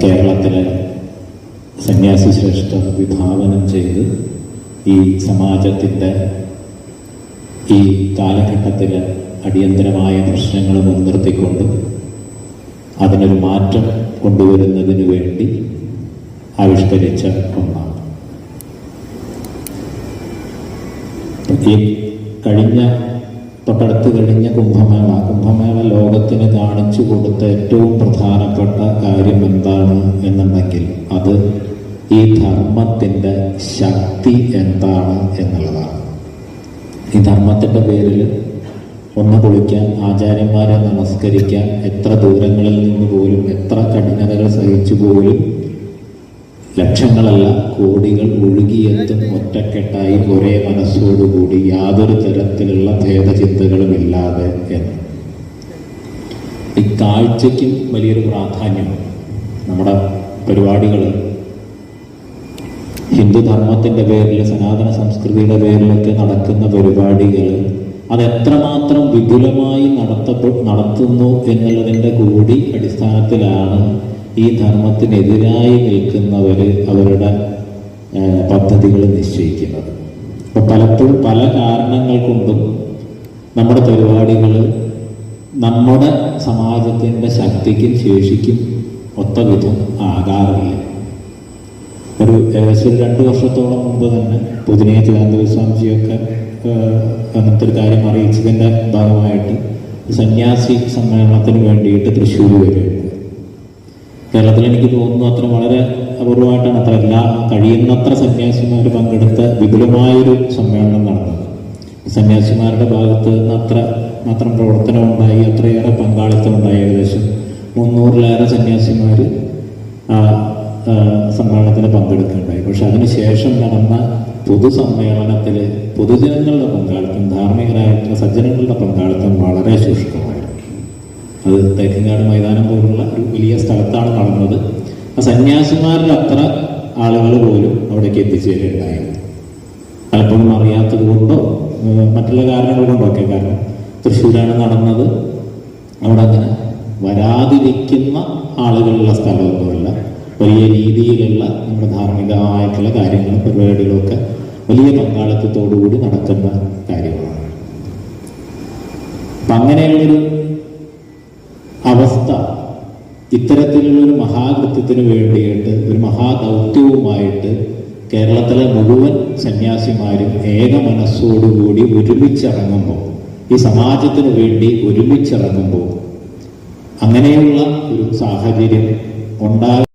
കേരളത്തിലെ സന്യാസി ശ്രേഷ്ഠ വിഭാവനം ചെയ്ത് ഈ സമാജത്തിന്റെ ഈ കാലഘട്ടത്തിൽ അടിയന്തരമായ പ്രശ്നങ്ങൾ മുൻനിർത്തിക്കൊണ്ട് അതിനൊരു മാറ്റം കൊണ്ടുവരുന്നതിന് വേണ്ടി ആവിഷ്കരിച്ച ഒന്നാണ്. കഴിഞ്ഞ തൊട്ടടുത്ത് കഴിഞ്ഞ കുംഭമേള. കുംഭമേള ലോകത്തിന് കാണിച്ചു കൊടുത്ത ഏറ്റവും പ്രധാനപ്പെട്ട കാര്യം എന്താണ് എന്നുണ്ടെങ്കിൽ അത് ഈ ധർമ്മത്തിന്റെ ശക്തി എന്താണ് എന്നുള്ളതാണ്. ഈ ധർമ്മത്തിന്റെ പേരിൽ ഒന്ന് കുളിക്കാൻ ആചാര്യന്മാരെ നമസ്കരിക്കാൻ എത്ര ദൂരങ്ങളിൽ നിന്ന് പോലും എത്ര കഠിനതകൾ സഹിച്ചു പോലും ലക്ഷങ്ങളല്ല കോടികൾ ഒഴുകിയെത്തും ഒറ്റക്കെട്ടായി ഒരേ മനസ്സോടുകൂടി യാതൊരു തരത്തിലുള്ള ഭേദചിന്തകളും ഇല്ലാതെ എന്ന്. ഈ കാഴ്ചയ്ക്കും വലിയൊരു പ്രാധാന്യം നമ്മുടെ പരിപാടികൾ ഹിന്ദുധർമ്മത്തിന്റെ പേരിൽ സനാതന സംസ്കൃതിയുടെ പേരിലൊക്കെ നടക്കുന്ന പരിപാടികൾ അതെത്രമാത്രം വിപുലമായി നടത്തപ്പെ നടത്തുന്നു എന്നുള്ളതിന്റെ കൂടി അടിസ്ഥാനത്തിലാണ് ഈ ധർമ്മത്തിനെതിരായി നിൽക്കുന്നവർ അവരുടെ പദ്ധതികൾ നിശ്ചയിക്കുന്നത്. അപ്പൊ പലപ്പോഴും പല കാരണങ്ങൾ കൊണ്ടും നമ്മുടെ പരിപാടികൾ നമ്മുടെ സമാജത്തിന്റെ ശക്തിക്കും ശേഷിക്കും ഒത്ത വിധം ആകാറില്ല. ഒരു ഏകദേശം രണ്ട് വർഷത്തോളം മുമ്പ് തന്നെ പുതിനേ തിരുവനന്തപുരസ്വാമിജിയൊക്കെ അങ്ങനത്തെ ഒരു കാര്യം അറിയിച്ചതിന്റെ ഭാഗമായിട്ട് സന്യാസി സമ്മേളനത്തിന് വേണ്ടിയിട്ട് തൃശ്ശൂർ വരികയുണ്ട് കേരളത്തിൽ എനിക്ക് തോന്നുന്നു അത്ര വളരെ അപൂർവമായിട്ടാണ് അത്ര എല്ലാ കഴിയുന്നത്ര സന്യാസിമാർ പങ്കെടുത്ത വിപുലമായൊരു സമ്മേളനം നടന്നത്. സന്യാസിമാരുടെ ഭാഗത്ത് നിന്ന് അത്ര മാത്രം പ്രവർത്തനം ഉണ്ടായി അത്രയേറെ പങ്കാളിത്തം ഉണ്ടായി. ഏകദേശം മുന്നൂറിലേറെ സന്യാസിമാർ ആ സമ്മേളനത്തിൽ പങ്കെടുക്കുകയുണ്ടായി. പക്ഷെ അതിനുശേഷം നടന്ന പൊതുസമ്മേളനത്തിൽ പൊതുജനങ്ങളുടെ പങ്കാളിത്തം ധാർമ്മികരായിട്ടുള്ള സജ്ജനങ്ങളുടെ പങ്കാളിത്തം വളരെ ശുഷ്കമായിരുന്നു അത് തേക്കിങ്ങാട് മൈതാനം പോലുള്ള ഒരു വലിയ സ്ഥലത്താണ് നടന്നത്. ആ സന്യാസിമാരുടെ അത്ര ആളുകൾ പോലും അവിടേക്ക് എത്തിച്ചേരുകയുണ്ടായിരുന്നു പലപ്പോഴും അറിയാത്തത് കൊണ്ടോ മറ്റുള്ള കാരണങ്ങൾ കൊണ്ടോ ഒക്കെ. കാരണം തൃശ്ശൂരാണ് നടന്നത്. അവിടെ അങ്ങനെ വരാതിരിക്കുന്ന ആളുകളുള്ള സ്ഥലമൊന്നുമല്ല. വലിയ രീതിയിലുള്ള നമ്മുടെ ധാർമ്മികമായിട്ടുള്ള കാര്യങ്ങളും പരിപാടികളും വലിയ വലിയ പങ്കാളിത്തത്തോടുകൂടി നടക്കുന്ന കാര്യങ്ങളാണ്. അപ്പം അങ്ങനെയുള്ളൊരു ഇത്തരത്തിലുള്ളൊരു മഹാകൃത്യത്തിന് വേണ്ടിയിട്ട് ഒരു മഹാദൗത്യവുമായിട്ട് കേരളത്തിലെ മുഴുവൻ സന്യാസിമാരും ഏക മനസ്സോടുകൂടി ഒരുമിച്ചിറങ്ങുമ്പോൾ ഈ സമാജത്തിന് വേണ്ടി ഒരുമിച്ചിറങ്ങുമ്പോൾ അങ്ങനെയുള്ള ഒരു സാഹചര്യം ഉണ്ടാകും.